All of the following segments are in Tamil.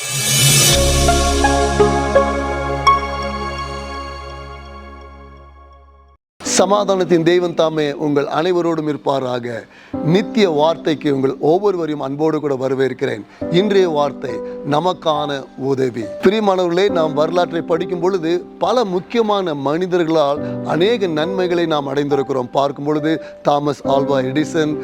you சமாதானத்தின் தெய்வம் தாமே உங்கள் அனைவரோடும் இருப்பாராக. நித்திய வார்த்தைக்கு உங்கள் ஒவ்வொருவரையும் அன்போடு கூட வரவேற்கிறேன். இன்றைய வார்த்தை நமக்கான உதவி. பிரியமானவர்களே நாம் வரலாற்றை படிக்கும் பொழுது பல முக்கியமான மனிதர்களால் அநேக நன்மைகளை நாம் அடைந்திருக்கிறோம். பார்க்கும் பொழுது தாமஸ் ஆல்வா எடிசன்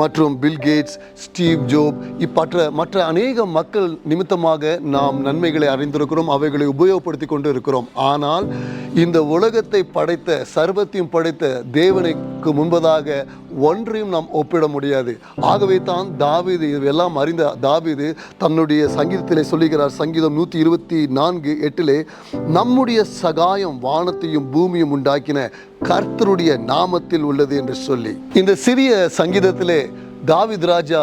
மற்றும் பில் கேட்ஸ் ஸ்டீவ் ஜோப் இப்பற்ற மற்ற அநேக மக்கள் நிமித்தமாக நாம் நன்மைகளை அறிந்திருக்கிறோம் அவைகளை உபயோகப்படுத்தி கொண்டு இருக்கிறோம் ஆனால் இந்த உலகத்தை படைத்த சர்வத்தையும் படைத்த தேவனுக்கு முன்பதாக ஒன்றையும் நாம் ஒப்பிட முடியாது. ஆகவே தான் தாவீது எல்லாம் அறிந்த தாவீது தன்னுடைய சங்கீதத்திலே சொல்லுகிறார். சங்கீதம் நூற்றி இருபத்தி நான்கு எட்டிலே நம்முடைய சகாயம் வானத்தையும் பூமியும் உண்டாக்கின கர்த்தருடைய நாமத்தில் உள்ளது என்று சொல்லி. இந்த சிறிய சங்கீதத்திலே தாவித் ராஜா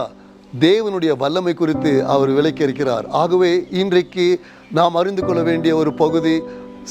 தேவனுடைய வல்லமை குறித்து அவர் விளக்கி இருக்கிறார் ஆகவே இன்றைக்கு நாம் அறிந்து கொள்ள வேண்டிய ஒரு பகுதி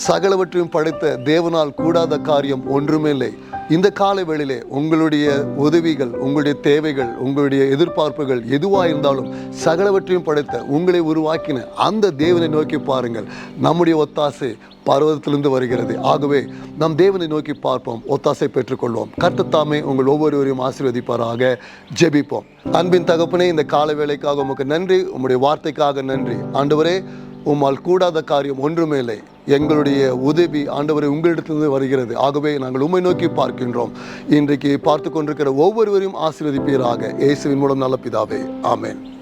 சகலவற்றையும் படைத்த தேவனால் கூடாத காரியம் ஒன்றுமில்லை இந்த கால வேளையிலே உங்களுடைய உதவிகள் உங்களுடைய தேவைகள் உங்களுடைய எதிர்பார்ப்புகள் எதுவாக இருந்தாலும் சகலவற்றையும் படைத்த உங்களை உருவாக்கின அந்த தேவனை நோக்கி பாருங்கள். நம்முடைய ஒத்தாசை பர்வதத்திலிருந்து வருகிறது. ஆகவே நம் தேவனை நோக்கி பார்ப்போம் ஒத்தாசை பெற்றுக்கொள்வோம். கர்த்தத்தாமே உங்கள் ஒவ்வொருவரையும் ஆசீர்வதிப்பாராக. ஜெபிப்போம். அன்பின் தகப்பனே இந்த கால வேலைக்காக உமக்கு நன்றி உங்களுடைய வார்த்தைக்காக நன்றி. ஆண்டவரே உம்மால் கூடாத காரியம் ஒன்றுமே இல்லை எங்களுடைய உதவி ஆண்டவரை உங்களிடத்திலிருந்து வருகிறது. ஆகவே நாங்கள் உம்மை நோக்கி பார்க்கின்றோம். இன்றைக்கு பார்த்து கொண்டிருக்கிற ஒவ்வொருவரையும் ஆசீர்வதிப்பீராக. இயேசுவின் மூலம் நல்ல பிதாவே. ஆமென்.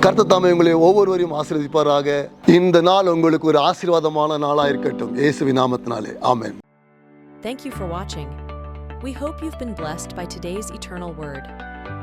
கர்த்தத்தாமே உங்களை ஒவ்வொருவரையும் ஆசீர்வதிப்பாராக. இந்த நாள் உங்களுக்கு ஒரு ஆசீர்வாதமான நாளாக இருக்கட்டும். இயேசுவின் நாமத்தினாலே. ஆமேன். Thank you for watching. We hope you've been blessed by today's eternal word.